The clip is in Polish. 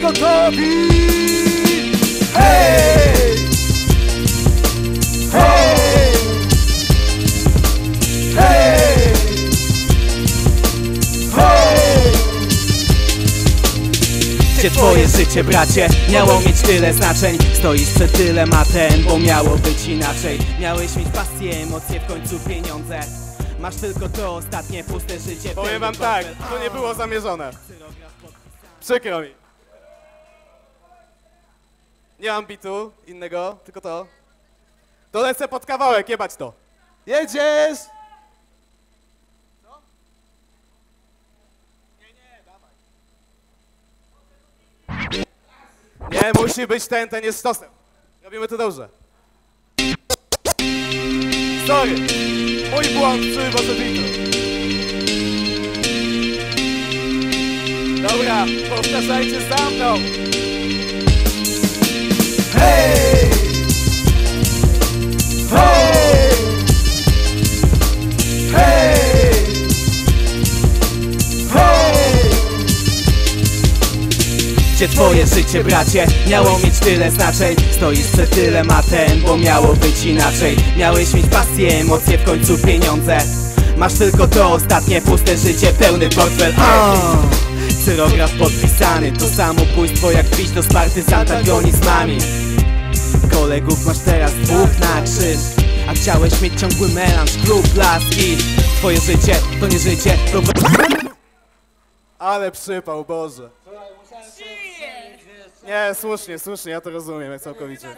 gotowi Hej! Hej! Hej! Hej! Gdzie twoje życie bracie? Miało mieć tyle znaczeń. Stoisz przed dylematem, bo miało być inaczej. Miałeś mieć pasję, emocje, w końcu pieniądze. Masz tylko to ostatnie puste życie. Powiem wam tak, to nie było zamierzone. Przykro mi Nie mam bitu innego, tylko to To lecę pod kawałek, jebać to Jedziesz! Nie, musi być ten, ten jest stosem. Robimy to dobrze. Sorry, mój błąd przy bitu. Dobra, powtarzajcie za mną. Hej! Hej! Hej! Gdzie twoje życie bracie miało mieć tyle znaczeń Stoisz przed dylematem, bo miało być inaczej Miałeś mieć pasję, emocje, w końcu pieniądze Masz tylko to ostatnie puste życie, pełny portfel A, Cyrograf podpisany, to samobójstwo jak pić do Sparty z antagonizmami Kolegów masz teraz dwóch na krzyż A chciałeś mieć ciągły melanż, klub, laski Twoje życie to nie życie, to Ale przypał, Boże. Nie, słusznie, słusznie, ja to rozumiem, jak całkowicie.